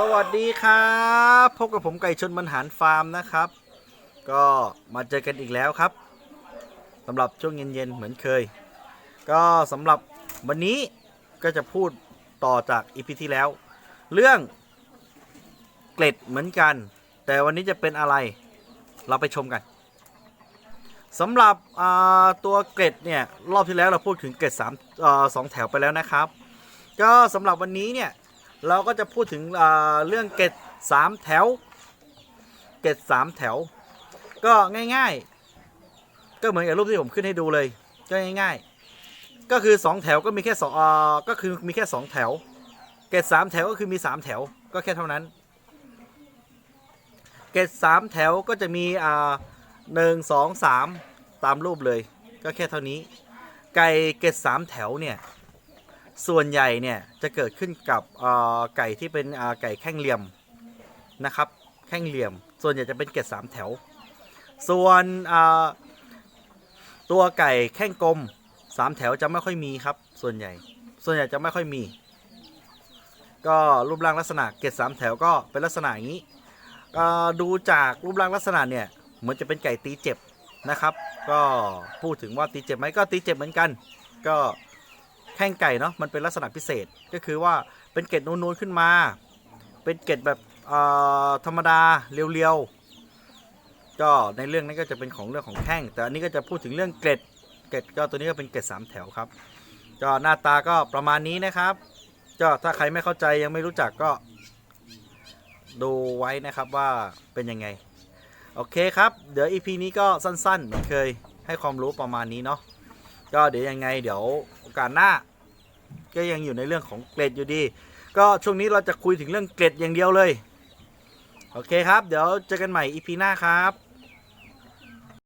สวัสดีครับพบกับผมไก่ชนบรรหารฟาร์มนะครับ ก็มาเจอกันอีกแล้วครับสำหรับช่วงเย็นๆเหมือนเคย ก็สำหรับวันนี้ก็จะพูดต่อจากอีพีที่แล้ว เรื่องเกล็ดเหมือนกัน แต่วันนี้จะเป็นอะไรเราไปชมกันสำหรับตัวเกล็ดเนี่ยรอบที่แล้วเราพูดถึงเกล็ดสามสองแถวไปแล้วนะครับ ก็สำหรับวันนี้เนี่ย เราก็จะพูดถึงเรื่องเกตสามแถว เกตสามแถว ก็ง่ายๆ ก็เหมือนกับรูปที่ผมขึ้นให้ดูเลยก็ง่ายๆ ก็คือสองแถวก็มีแค่สองก็คือมีแค่สองแถว เกตสามแถวก็คือมีสามแถวก็แค่เท่านั้น เกตสามแถวก็จะมีอ่าหนึ่งสองสามตามรูปเลยก็แค่เท่านี้ ไก่เกตสามแถวเนี่ย ส่วนใหญ่เนี่ยจะเกิดขึ้นกับไก่ที่เป็นไก่แข้งเหลี่ยมนะครับ แข้งเหลี่ยม ส่วนใหญ่จะเป็นเกล็ดสามแถว ส่วนตัวไก่แข้งกลมสามแถวจะไม่ค่อยมีครับ ส่วนใหญ่ ส่วนใหญ่จะไม่ค่อยมี ก็รูปร่างลักษณะเกล็ดสามแถวก็เป็นลักษณะอย่างนี้ดูจากรูปร่างลักษณะเนี่ยเหมือนจะเป็นไก่ตีเจ็บนะครับ ก็พูดถึงว่าตีเจ็บไหมก็ตีเจ็บเหมือนกัน ก็ แข้งไก่เนาะมันเป็นลักษณะพิเศษก็คือว่าเป็นเกล็ดนูนๆขึ้นมา เป็นเกล็ดแบบธรรมดาเรียวๆก็ในเรื่องนั้นก็จะเป็นของเรื่องของแข้งแต่อันนี้ก็จะพูดถึงเรื่องเกล็ดเกล็ดก็ตัวนี้ก็เป็นเกล็ดสามแถวครับก็หน้าตาก็ประมาณนี้นะครับก็ถ้าใครไม่เข้าใจยังไม่รู้จักก็ ดูไว้นะครับว่าเป็นยังไง โอเคครับ เดี๋ยว EP นี้ก็สั้นๆเหมือนเคยให้ความรู้ประมาณนี้เนาะ ก็เดี๋ยวยังไงเดี๋ยวโอกาสหน้า ก็ยังอยู่ในเรื่องของเกรดอยู่ดี ก็ช่วงนี้เราจะคุยถึงเรื่องเกรดอย่างเดียวเลย โอเคครับ เดี๋ยวเจอกันใหม่อีพีหน้าครับ